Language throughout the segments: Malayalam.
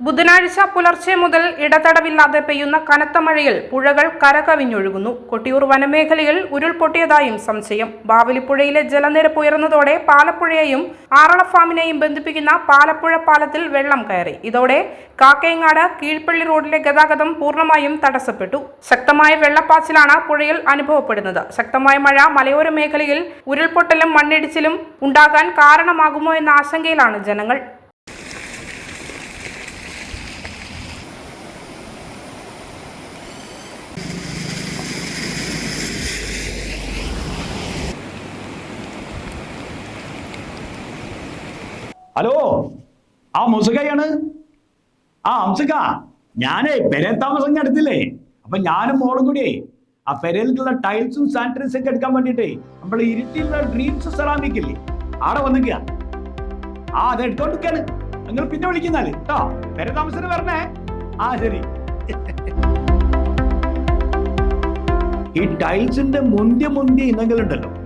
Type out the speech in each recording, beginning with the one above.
ബുധനാഴ്ച പുലർച്ചെ മുതൽ ഇടതടവില്ലാതെ പെയ്യുന്ന കനത്ത മഴയിൽ പുഴകൾ കരകവിഞ്ഞൊഴുകുന്നു. കൊട്ടിയൂർ വനമേഖലയിൽ ഉരുൾപൊട്ടിയതായും സംശയം. ബാവലിപ്പുഴയിലെ ജലനിരപ്പ് ഉയർന്നതോടെ പാലപ്പുഴയെയും ആറള ഫാമിനെയും ബന്ധിപ്പിക്കുന്ന പാലപ്പുഴ പാലത്തിൽ വെള്ളം കയറി. ഇതോടെ കാക്കയങ്ങാട് കീഴ്പള്ളി റോഡിലെ ഗതാഗതം പൂർണമായും തടസ്സപ്പെട്ടു. ശക്തമായ വെള്ളപ്പാച്ചിലാണ് പുഴയിൽ അനുഭവപ്പെടുന്നത്. ശക്തമായ മഴ മലയോര മേഖലയിൽ ഉരുൾപൊട്ടലും മണ്ണിടിച്ചിലും ഉണ്ടാകാൻ കാരണമാകുമോ എന്ന ആശങ്കയിലാണ് ജനങ്ങൾ. ഹലോ ആ മുസുകയാണ് ആ അംസുക ഞാനേ പെരേ താമസം എടുത്തില്ലേ അപ്പൊ ഞാനും മോളും കൂടിയേ ആ പെരയിലുള്ള ടൈൽസും സാനിറ്റൈസും ഒക്കെ എടുക്കാൻ വേണ്ടിട്ടേ നമ്മൾ ഇരുട്ടിലുള്ള ഡ്രീംസ് സെറാമിക് ഇല്ലേ? ആടെ വന്നിക്ക. ആ അത് എടുത്തോണ്ടിരിക്കാണ്. നിങ്ങൾ പിന്നെ വിളിക്കുന്നാൽ കേട്ടോ പെര താമസത്തിന് വരണേ. ആ ശരി. ഈ ടൈൽസിന്റെ മുന്തിയ മുന്തിയ ഇനങ്ങളുണ്ടല്ലോ.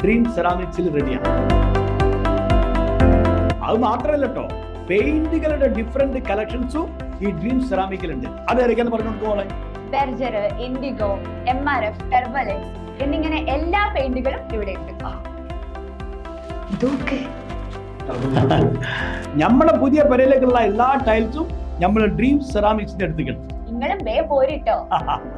ഡ്രീം സെറാമിക്സിൽ റെഡിയാണ് അത് മാത്രമല്ല കേട്ടോ പെയിന്റുകളുടെ ഡിഫറെന്റ് കളക്ഷൻസും ഈ ഡ്രീം സെറാമിക്കിലുണ്ട് അതായിരിക്കും പറഞ്ഞു കൊടുക്കോളെ Berger Indigo M R F ടെർബലെക്സ് എന്നിങ്ങനെ എല്ലാ പെയിന്റുകളും ഇവിടെ ഉണ്ട്. നമ്മളെ പുതിയ പെരയിലേക്കുള്ള എല്ലാ ടൈൽസും നമ്മൾ ഡ്രീം സെറാമിക്സിന്റെ അടുത്തേക്ക് നിങ്ങളും വേ പോരിട്ടോ